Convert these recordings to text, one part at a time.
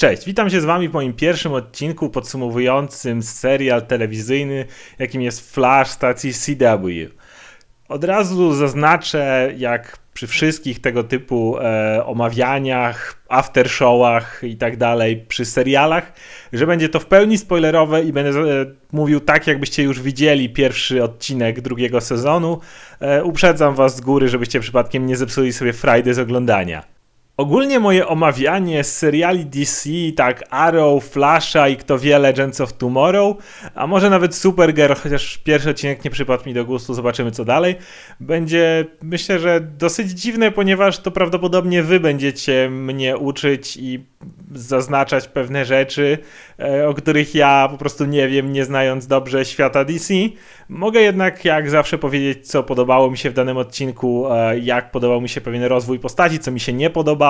Cześć, witam się z Wami w moim pierwszym odcinku podsumowującym serial telewizyjny, jakim jest Flash stacji CW. Od razu zaznaczę, jak przy wszystkich tego typu e, omawianiach, aftershowach i tak dalej, przy serialach, że będzie to w pełni spoilerowe i będę e, mówił tak, jakbyście już widzieli pierwszy odcinek drugiego sezonu. E, uprzedzam Was z góry, żebyście przypadkiem nie zepsuli sobie frajdy z oglądania. Ogólnie moje omawianie seriali DC, tak Arrow, Flasha i kto wie Legends of Tomorrow, a może nawet Supergirl, chociaż pierwszy odcinek nie przypadł mi do gustu, zobaczymy co dalej, będzie myślę, że dosyć dziwne, ponieważ to prawdopodobnie wy będziecie mnie uczyć i zaznaczać pewne rzeczy, e, o których ja po prostu nie wiem, nie znając dobrze świata DC. Mogę jednak jak zawsze powiedzieć, co podobało mi się w danym odcinku, e, jak podobał mi się pewien rozwój postaci, co mi się nie podobało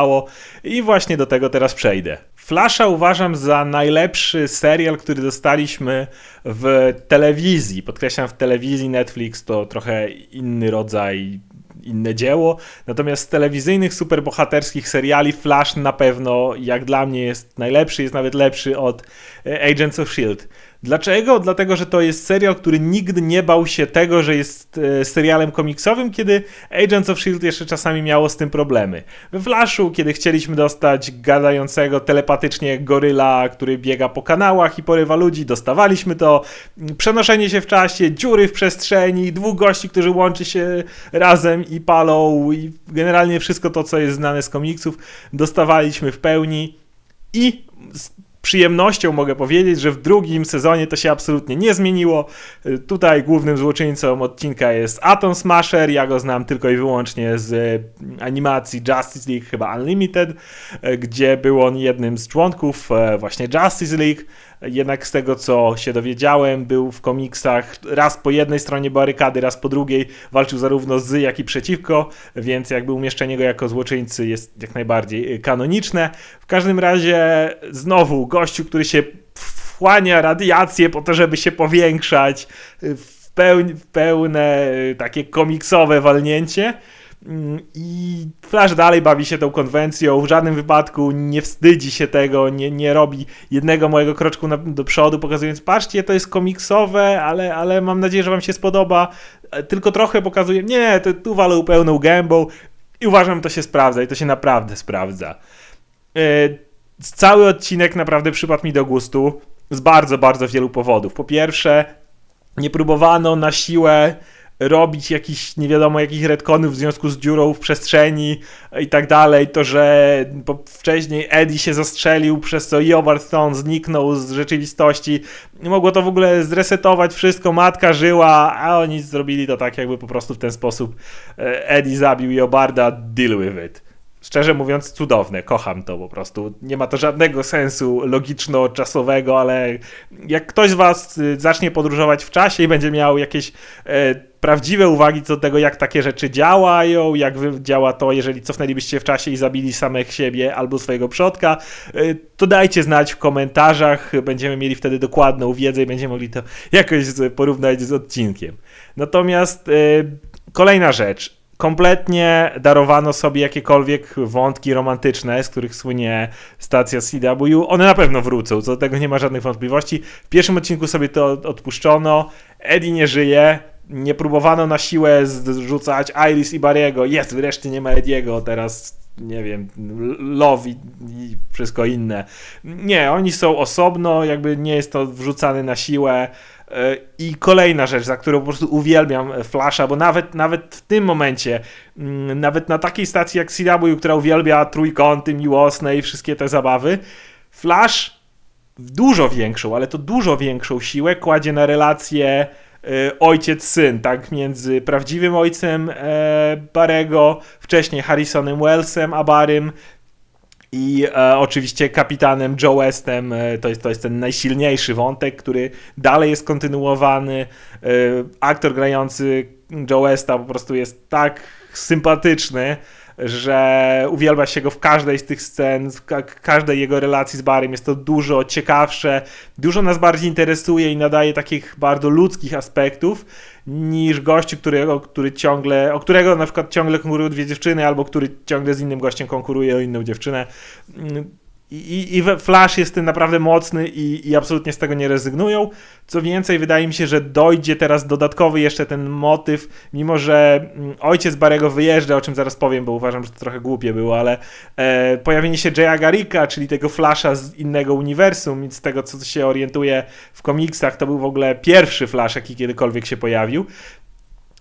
i właśnie do tego teraz przejdę. Flasha uważam za najlepszy serial, który dostaliśmy w telewizji. Podkreślam, w telewizji Netflix to trochę inny rodzaj inne dzieło. Natomiast z telewizyjnych, superbohaterskich seriali Flash na pewno, jak dla mnie, jest najlepszy, jest nawet lepszy od e, Agents of Shield. Dlaczego? Dlatego, że to jest serial, który nigdy nie bał się tego, że jest e, serialem komiksowym, kiedy Agents of S.H.I.E.L.D. jeszcze czasami miało z tym problemy. We Flashu, kiedy chcieliśmy dostać gadającego telepatycznie goryla, który biega po kanałach i porywa ludzi, dostawaliśmy to. Przenoszenie się w czasie, dziury w przestrzeni, dwóch gości, którzy łączy się razem i palą i generalnie wszystko to, co jest znane z komiksów, dostawaliśmy w pełni. I przyjemnością mogę powiedzieć, że w drugim sezonie to się absolutnie nie zmieniło. Y, tutaj głównym złoczyńcą odcinka jest Atom Smasher. Ja go znam tylko i wyłącznie z y, animacji Justice League, chyba Unlimited, y, gdzie był on jednym z członków właśnie Justice League. Jednak z tego, co się dowiedziałem, był w komiksach raz po jednej stronie barykady, raz po drugiej. Walczył zarówno z, jak i przeciwko, więc jakby umieszczenie go jako złoczyńcy jest jak najbardziej kanoniczne. W każdym razie znowu gościu, który się wchłania radiację po to, żeby się powiększać, pełni, w pełne takie komiksowe walnięcie. Mm, I Flash dalej bawi się tą konwencją, w żadnym wypadku nie wstydzi się tego, nie, nie robi jednego mojego kroczku na, do przodu, pokazując, patrzcie, to jest komiksowe, ale, ale mam nadzieję, że wam się spodoba. Tylko trochę pokazuje, nie, to tu walą pełną gębą i uważam, to się sprawdza i to się naprawdę sprawdza. Yy, cały odcinek naprawdę przypadł mi do gustu z bardzo, bardzo wielu powodów. Po pierwsze, nie próbowano na siłę robić jakiś nie wiadomo jakich retconów w związku z dziurą w przestrzeni i tak dalej, to że wcześniej Eddie się zastrzelił, przez co Jobart Stone zniknął z rzeczywistości. Mogło to w ogóle zresetować wszystko, matka żyła, a oni zrobili to tak jakby po prostu w ten sposób e, Eddie zabił Jobarda, deal with it szczerze mówiąc, cudowne. Kocham to po prostu. Nie ma to żadnego sensu logiczno-czasowego, ale jak ktoś z Was y, zacznie podróżować w czasie i będzie miał jakieś e, prawdziwe uwagi co do tego, jak takie rzeczy działają, jak działa to, jeżeli cofnęlibyście w czasie i zabili samych siebie albo swojego przodka, e, to dajcie znać w komentarzach. Będziemy mieli wtedy dokładną wiedzę i będziemy mogli to jakoś porównać z odcinkiem. Natomiast e, kolejna rzecz kompletnie darowano sobie jakiekolwiek wątki romantyczne, z których słynie stacja CW. One na pewno wrócą, co do tego nie ma żadnych wątpliwości. W pierwszym odcinku sobie to odpuszczono. Eddie nie żyje. Nie próbowano na siłę zrzucać Iris i Barry'ego. Jest, wreszcie nie ma Ediego, teraz nie wiem, Love i, i, wszystko inne. Nie, oni są osobno, jakby nie jest to wrzucane na siłę. I kolejna rzecz, za którą po prostu uwielbiam Flasha, bo nawet, nawet w tym momencie, mm, nawet na takiej stacji jak CW, która uwielbia trójkąty miłosne i wszystkie te zabawy, Flash dużo większą, ale to dużo większą siłę kładzie na relację y, ojciec-syn, tak, między prawdziwym ojcem e, Barego, wcześniej Harrisonem Wellsem, a Barym, i e, oczywiście kapitanem Joe Westem e, to, jest, to jest ten najsilniejszy wątek, który dalej jest kontynuowany. E, aktor grający Joe Westa po prostu jest tak sympatyczny, że uwielbia się go w każdej z tych scen, w ka każdej jego relacji z Barym. Jest to dużo ciekawsze, dużo nas bardziej interesuje i nadaje takich bardzo ludzkich aspektów niż gościu, którego, który ciągle, o którego na przykład ciągle konkurują dwie dziewczyny, albo który ciągle z innym gościem konkuruje o inną dziewczynę. I, i Flash jest tym naprawdę mocny i, i absolutnie z tego nie rezygnują. Co więcej, wydaje mi się, że dojdzie teraz dodatkowy jeszcze ten motyw, mimo że mm, ojciec Barego wyjeżdża, o czym zaraz powiem, bo uważam, że to trochę głupie było, ale e, pojawienie się Jaya Garricka, czyli tego Flasha z innego uniwersum, z tego co się orientuje w komiksach, to był w ogóle pierwszy Flash, jaki kiedykolwiek się pojawił.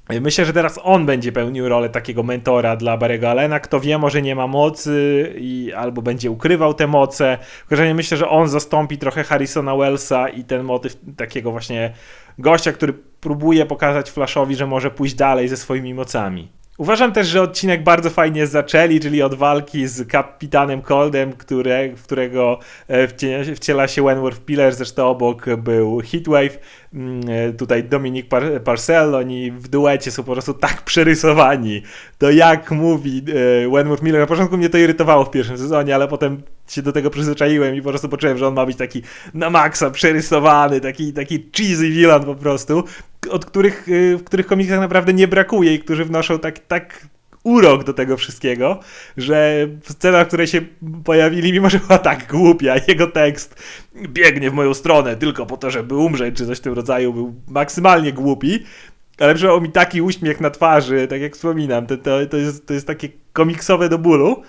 Myślę, że teraz on będzie pełnił rolę takiego mentora dla Barego Allena. Kto wie, może nie ma mocy i albo będzie ukrywał te moce. Razie myślę, że on zastąpi trochę Harrisona Wellsa i ten motyw takiego właśnie gościa, który próbuje pokazać Flashowi, że może pójść dalej ze swoimi mocami. Uważam też, że odcinek bardzo fajnie zaczęli, czyli od walki z kapitanem Coldem, które, w którego e, wciela się Wentworth Piller, zresztą obok był Heatwave, mm, e, tutaj Dominik Par Parcell, oni w duecie są po prostu tak przerysowani. To jak mówi e, Wentworth Miller, na początku mnie to irytowało w pierwszym sezonie, ale potem się do tego przyzwyczaiłem i po prostu poczułem, że on ma być taki na maksa przerysowany, taki, taki cheesy villain po prostu od których, y, w których komiksach naprawdę nie brakuje i którzy wnoszą tak, tak urok do tego wszystkiego, że scena, w której się pojawili, mimo że była tak głupia, jego tekst biegnie w moją stronę tylko po to, żeby umrzeć, czy coś w tym rodzaju, był maksymalnie głupi, ale przyjął mi taki uśmiech na twarzy, tak jak wspominam, to, to, to, jest, to jest takie komiksowe do bólu,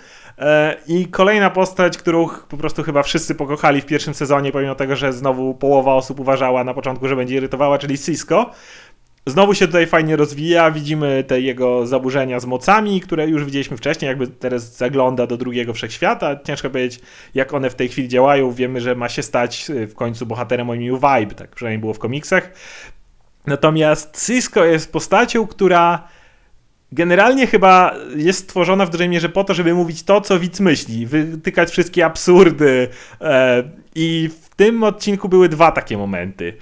I kolejna postać, którą po prostu chyba wszyscy pokochali w pierwszym sezonie, pomimo tego, że znowu połowa osób uważała na początku, że będzie irytowała, czyli Cisco. Znowu się tutaj fajnie rozwija, widzimy te jego zaburzenia z mocami, które już widzieliśmy wcześniej, jakby teraz zagląda do drugiego wszechświata. Ciężko powiedzieć, jak one w tej chwili działają. Wiemy, że ma się stać e, w końcu bohaterem o imieniu Vibe, tak przynajmniej było w komiksach. Natomiast Cisco jest postacią, która generalnie chyba jest stworzona w dużej mierze po to, żeby mówić to, co widz myśli, wytykać wszystkie absurdy. E, I w tym odcinku były dwa takie momenty.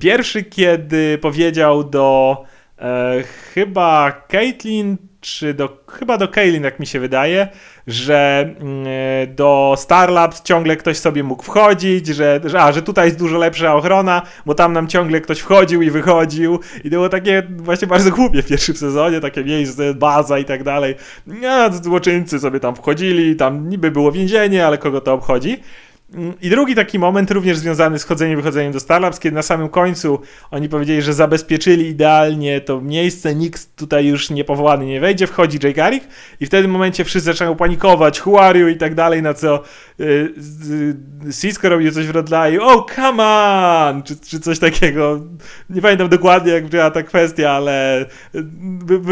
Pierwszy, kiedy powiedział do e, chyba Caitlin czy do, chyba do Kaylin, jak mi się wydaje, że mm, do Starlabs ciągle ktoś sobie mógł wchodzić, że, że, a, że tutaj jest dużo lepsza ochrona, bo tam nam ciągle ktoś wchodził i wychodził i to było takie właśnie bardzo głupie w pierwszym sezonie, takie miejsce, baza i tak dalej. Ja, złoczyńcy sobie tam wchodzili, tam niby było więzienie, ale kogo to obchodzi. I drugi taki moment, również związany z chodzeniem i wychodzeniem do Starlabs, kiedy na samym końcu oni powiedzieli, że zabezpieczyli idealnie to miejsce, nikt tutaj już niepowołany nie wejdzie, wchodzi Jay Garrick i w tym momencie wszyscy zaczynają panikować, you i tak dalej, na co y, Cisco robił coś w rodzaju oh come on, czy, czy coś takiego. Nie pamiętam dokładnie jak była ta kwestia, ale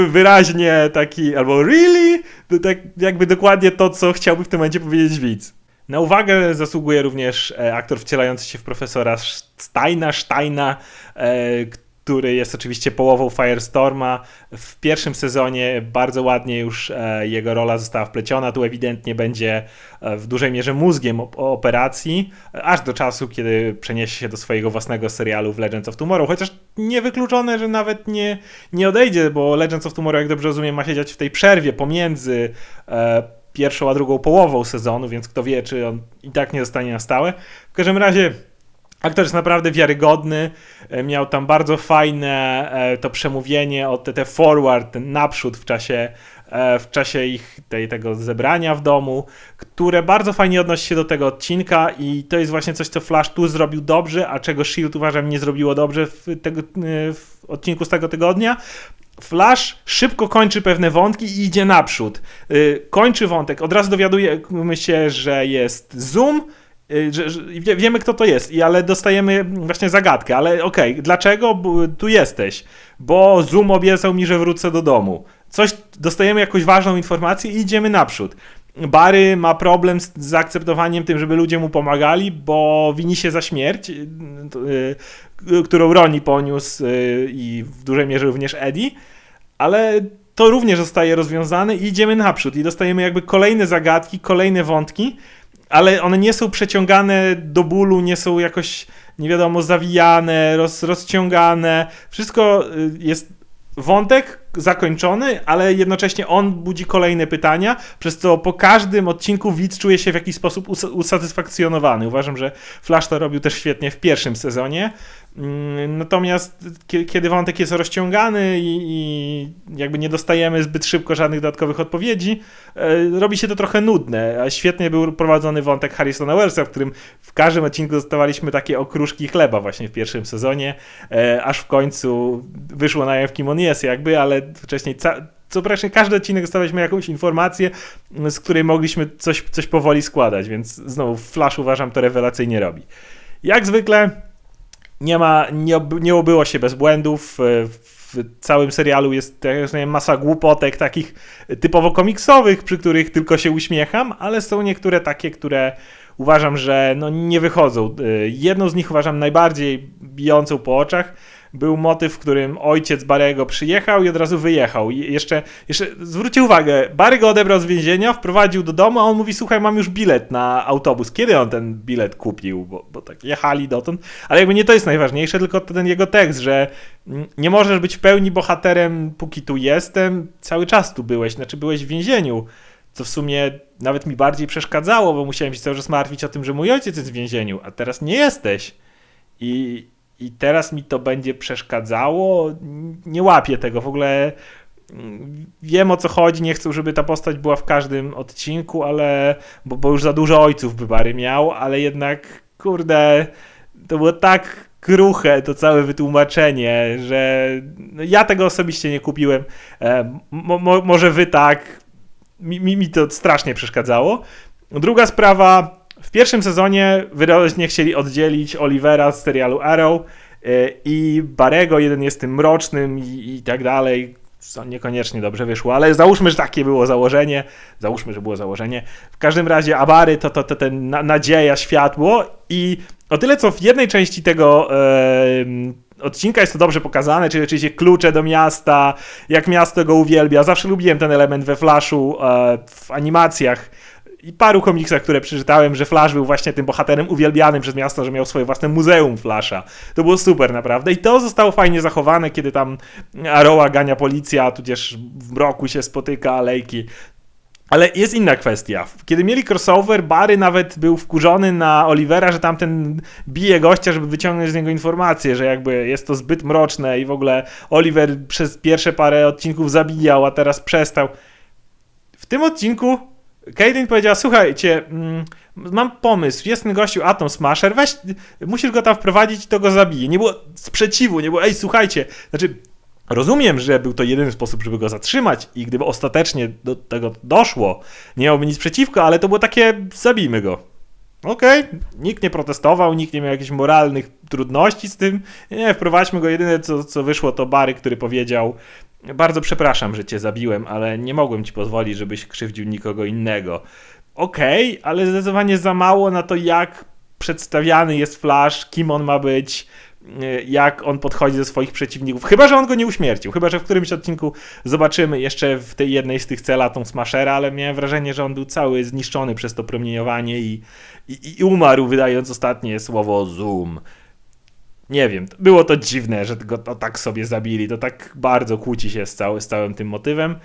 wyraźnie taki, albo really? Tak jakby dokładnie to, co chciałby w tym momencie powiedzieć widz. Na uwagę zasługuje również e, aktor wcielający się w profesora Steina, Steina, e, który jest oczywiście połową Firestorma. W pierwszym sezonie bardzo ładnie już e, jego rola została wpleciona. Tu ewidentnie będzie w dużej mierze mózgiem operacji, aż do czasu, kiedy przeniesie się do swojego własnego serialu w Legends of Tomorrow. Chociaż niewykluczone, że nawet nie, nie odejdzie, bo Legends of Tomorrow, jak dobrze rozumiem, ma siedzieć w tej przerwie pomiędzy pierwszą a drugą połową sezonu, więc kto wie, czy on i tak nie zostanie na stałe. W każdym razie Aktor jest naprawdę wiarygodny, e, miał tam bardzo fajne e, to przemówienie o te, forward, ten naprzód w czasie, e, w czasie ich tej, tego zebrania w domu, które bardzo fajnie odnosi się do tego odcinka i to jest właśnie coś, co Flash tu zrobił dobrze, a czego S.H.I.E.L.D. uważam nie zrobiło dobrze w, tego, w odcinku z tego tygodnia. Flash szybko kończy pewne wątki i idzie naprzód. Y, kończy wątek, od razu dowiadujemy się, że jest Zoom, y, że, wiemy kto to jest, ale dostajemy właśnie zagadkę, ale okej, okay, dlaczego tu jesteś? Bo Zoom obiecał mi, że wrócę do domu. Coś, dostajemy jakąś ważną informację i idziemy naprzód. Barry ma problem z zaakceptowaniem tym, żeby ludzie mu pomagali, bo wini się za śmierć, yy, którą Roni poniósł yy, i w dużej mierze również Eddie, ale to również zostaje rozwiązane i idziemy naprzód i dostajemy jakby kolejne zagadki, kolejne wątki, ale one nie są przeciągane do bólu, nie są jakoś, nie wiadomo, zawijane, roz, rozciągane. Wszystko jest wątek, zakończony, ale jednocześnie on budzi kolejne pytania, przez co po każdym odcinku widz czuje się w jakiś sposób us usatysfakcjonowany. Uważam, że Flash to robił też świetnie w pierwszym sezonie. Mm, natomiast kiedy wątek jest rozciągany i, i, jakby nie dostajemy zbyt szybko żadnych dodatkowych odpowiedzi, e, robi się to trochę nudne. A świetnie był prowadzony wątek Harrisona Wellsa, w którym w każdym odcinku dostawaliśmy takie okruszki chleba właśnie w pierwszym sezonie, e, aż w końcu wyszło na jaw, kim on jest jakby, ale wcześniej co praktycznie każdy odcinek dostawaliśmy jakąś informację, z której mogliśmy coś, coś powoli składać, więc znowu Flash uważam to rewelacyjnie robi. Jak zwykle nie ma, nie, nie obyło się bez błędów. E, w całym serialu jest masa głupotek takich typowo komiksowych, przy których tylko się uśmiecham, ale są niektóre takie, które uważam, że no nie wychodzą. E, jedną z nich uważam najbardziej bijącą po oczach był motyw, w którym ojciec Barego przyjechał i od razu wyjechał. I jeszcze, jeszcze zwróćcie uwagę, Barry go odebrał z więzienia, wprowadził do domu, a on mówi, słuchaj, mam już bilet na autobus. Kiedy on ten bilet kupił? Bo, bo tak jechali dotąd. Ale jakby nie to jest najważniejsze, tylko ten jego tekst, że nie możesz być w pełni bohaterem, póki tu jestem. Cały czas tu byłeś, znaczy byłeś w więzieniu co w sumie nawet mi bardziej przeszkadzało, bo musiałem się cały czas martwić o tym, że mój ojciec jest w więzieniu, a teraz nie jesteś. I, i teraz mi to będzie przeszkadzało. Nie łapię tego w ogóle. Mm, wiem o co chodzi, nie chcę, żeby ta postać była w każdym odcinku, ale bo, bo już za dużo ojców by Bary miał, ale jednak kurde, to było tak kruche to całe wytłumaczenie, że no ja tego osobiście nie kupiłem. E, mo, mo, może wy tak. Mi, mi, mi to strasznie przeszkadzało. Druga sprawa, w pierwszym sezonie wyraźnie chcieli oddzielić Olivera z serialu Arrow e, i Barego, jeden jest tym mrocznym i, i tak dalej, co niekoniecznie dobrze wyszło, ale załóżmy, że takie było założenie, załóżmy, że było założenie. W każdym razie Abary to, to, to ten na, nadzieja, światło i o tyle, co w jednej części tego e, odcinka jest to dobrze pokazane, czyli oczywiście klucze do miasta, jak miasto go uwielbia. Zawsze lubiłem ten element we Flashu, e, w animacjach, i paru komiksach, które przeczytałem, że Flash był właśnie tym bohaterem uwielbianym przez miasto, że miał swoje własne muzeum Flasha. To było super naprawdę i to zostało fajnie zachowane, kiedy tam Aroa gania policja, tudzież w mroku się spotyka alejki. Ale jest inna kwestia. Kiedy mieli crossover, Barry nawet był wkurzony na Olivera, że tamten bije gościa, żeby wyciągnąć z niego informację, że jakby jest to zbyt mroczne i w ogóle Oliver przez pierwsze parę odcinków zabijał, a teraz przestał. W tym odcinku Caitlyn powiedziała, słuchajcie, mm, mam pomysł, jest ten gościu Atom Smasher, weź, musisz go tam wprowadzić to go zabije. Nie było sprzeciwu, nie było, ej, słuchajcie, znaczy, rozumiem, że był to jedyny sposób, żeby go zatrzymać i gdyby ostatecznie do tego doszło, nie miałby nic przeciwko, ale to było takie, zabijmy go. Okej, okay. nikt nie protestował, nikt nie miał jakichś moralnych trudności z tym. Nie, wprowadźmy go. Jedyne co, co wyszło to Bary, który powiedział: bardzo przepraszam, że cię zabiłem, ale nie mogłem ci pozwolić, żebyś krzywdził nikogo innego. Okej, okay, ale zdecydowanie za mało na to, jak przedstawiany jest Flash, kim on ma być, jak on podchodzi do swoich przeciwników. Chyba, że on go nie uśmiercił. Chyba, że w którymś odcinku zobaczymy jeszcze w tej jednej z tych cel Atom Smashera, ale miałem wrażenie, że on był cały zniszczony przez to promieniowanie i, i, i umarł, wydając ostatnie słowo Zoom nie wiem, było to dziwne, że go to tak sobie zabili, to tak bardzo kłóci się z, cały, z całym tym motywem.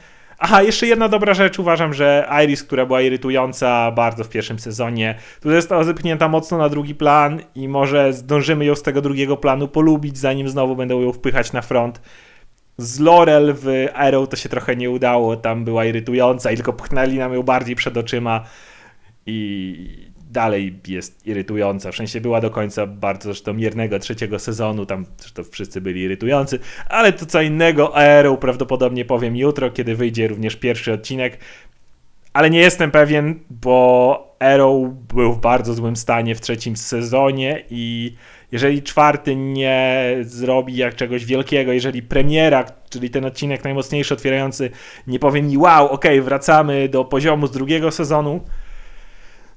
Aha, jeszcze jedna dobra rzecz, uważam, że Iris, która była irytująca bardzo w pierwszym sezonie, tu została zepchnięta mocno na drugi plan i może zdążymy ją z tego drugiego planu polubić, zanim znowu będą ją wpychać na front. Z Laurel w Arrow to się trochę nie udało, tam była irytująca i tylko pchnęli nam ją bardziej przed oczyma i dalej jest irytująca. W sensie była do końca bardzo zresztą miernego trzeciego sezonu, tam zresztą wszyscy byli irytujący, ale to co innego. Aero prawdopodobnie powiem jutro, kiedy wyjdzie również pierwszy odcinek. Ale nie jestem pewien, bo Arrow był w bardzo złym stanie w trzecim sezonie i jeżeli czwarty nie zrobi jak czegoś wielkiego, jeżeli premiera, czyli ten odcinek najmocniejszy, otwierający, nie powie mi wow, ok, wracamy do poziomu z drugiego sezonu,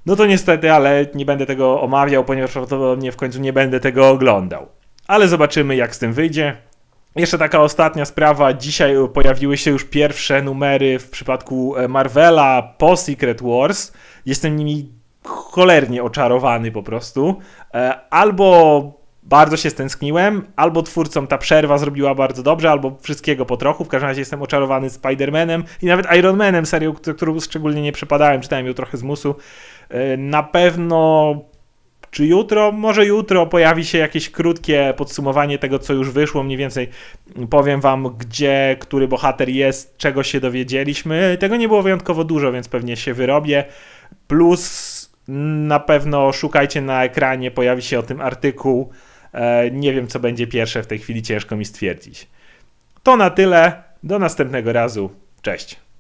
no to niestety, ale nie będę tego omawiał, ponieważ prawdopodobnie w końcu nie będę tego oglądał. Ale zobaczymy, jak z tym wyjdzie. Jeszcze taka ostatnia sprawa. Dzisiaj pojawiły się już pierwsze numery w przypadku e, Marvela po Secret Wars. Jestem nimi cholernie oczarowany po prostu. E, albo Bardzo się stęskniłem, albo twórcom ta przerwa zrobiła bardzo dobrze, albo wszystkiego po trochu. W każdym razie jestem oczarowany Spider-Manem i nawet Iron Manem, serią, któ- którą szczególnie nie przepadałem, czytałem ją trochę z musu. E, Na pewno czy jutro? Może jutro pojawi się jakieś krótkie podsumowanie tego, co już wyszło. Mniej więcej powiem wam, gdzie który bohater jest, czego się dowiedzieliśmy. Tego nie było wyjątkowo dużo, więc pewnie się wyrobię. Plus na pewno szukajcie na ekranie, pojawi się o tym artykuł. E, Nie wiem, co będzie pierwsze w tej chwili, ciężko mi stwierdzić. To na tyle. Do następnego razu. Cześć.